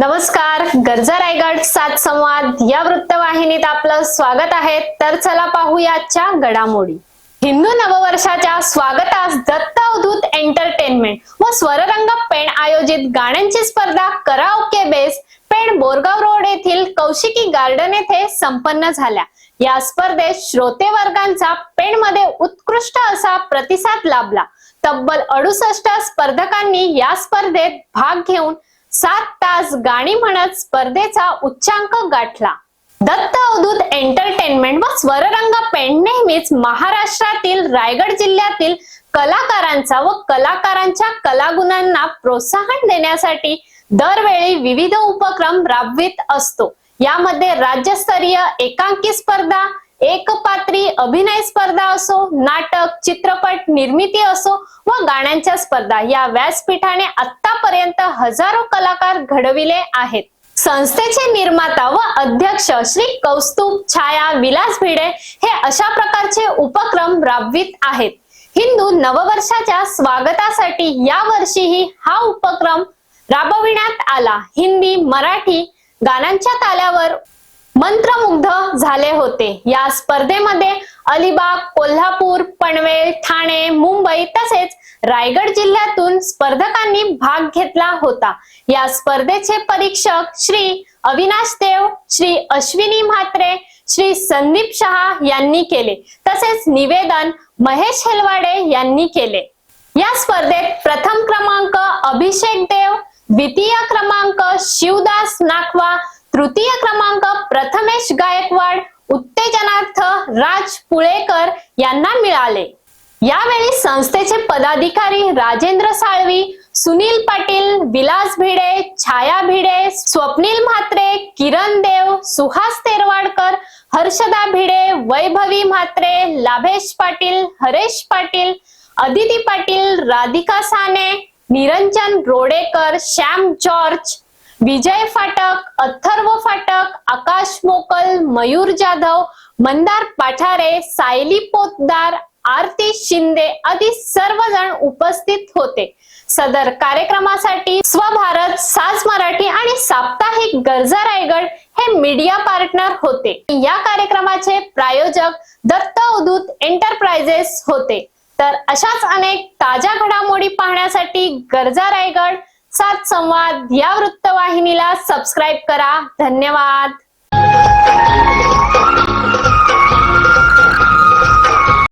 नमस्कार गरजा रायगड सात संवाद या वृत्तवाहिनीत आपलं स्वागत आहे. तर चला पाहूया आजच्या घडामोडी. हिंदू नववर्षाच्या स्वागतास दत्त अवधूत एंटरटेनमेंट व स्वररंग पेण आयोजित गाण्यांची स्पर्धा karaoke base Pen Borgaon road येथील कौशिकी गार्डन येथे संपन्न झाल्या. या स्पर्धेत श्रोते वर्गांचा पेणमध्ये उत्कृष्ट असा प्रतिसाद लाभला. तब्बल अडुसष्ट स्पर्धकांनी या स्पर्धेत भाग घेऊन सात तास गाणी म्हणत स्पर्धेचा उच्चांक गाठला. दत्त अवधूत एंटरटेनमेंट व स्वररंग पेंट नेहमीच महाराष्ट्रातील रायगड जिल्ह्यातील कलाकारांचा व कलाकारांच्या कलागुणांना प्रोत्साहन देण्यासाठी दरवेळी विविध उपक्रम राबवित असतो. यामध्ये राज्यस्तरीय एकांकी स्पर्धा एकपात्री अभिनय स्पर्धा असो नाटक चित्रपट निर्मिती असो व गाण्यांच्या स्पर्धा या व्यासपीठाने आतापर्यंत हजारो कलाकार घडविले आहेत. संस्थेचे निर्माता व अध्यक्ष श्री कौस्तुभ छाया विलास भिडे हे अशा प्रकारचे उपक्रम राबवित आहेत. हिंदू नववर्षाच्या स्वागतासाठी या वर्षीही हा उपक्रम राबविण्यात आला. हिंदी मराठी गाण्यांच्या ताल्यावर मंत्रमुग्ध झाले होते. या स्पर्धेमध्ये अलिबाग कोल्हापूर पनवेल ठाणे मुंबई तसेच रायगड जिल्ह्यातून स्पर्धकांनी भाग घेतला होता. या स्पर्धेचे परीक्षक श्री अविनाश देव श्री अश्विनी म्हात्रे श्री संदीप शहा यांनी केले. तसेच निवेदन महेश हेलवाडे यांनी केले. या स्पर्धेत प्रथम क्रमांक अभिषेक देव द्वितीय क्रमांक शिवदास नाखवा तृतीय क्रमांक प्रथमेश गायकवाड उत्तेजनार्थ राज पुळेकर यांना मिळाले. यावेळी संस्थेचे पदाधिकारी राजेंद्र साळवी सुनील पाटील विलास भिडे छाया भिडे स्वप्नील म्हात्रे किरण देव सुहास तेरवाडकर हर्षदा भिडे वैभवी म्हात्रे लाभेश पाटील हरेश पाटील अदिती पाटील राधिका साने निरंजन रोडेकर श्याम जॉर्ज विजय फाटक अथर्व फाटक आकाश मोकल मयूर जाधव मंदार पाठारे सायली पोतदार आरती शिंदे आदी सर्वजण उपस्थित होते. सदर कार्यक्रमासाठी स्वभारत साज मराठी आणि साप्ताहिक गरजा रायगड हे मीडिया पार्टनर होते. या कार्यक्रमाचे प्रायोजक दत्त उदूत एंटरप्राइजेस होते. तर अशाच अनेक ताज्या घडामोडी पाहण्यासाठी गरजा रायगड सात संवाद या वृत्तवाहिनीला सबस्क्राईब करा. धन्यवाद.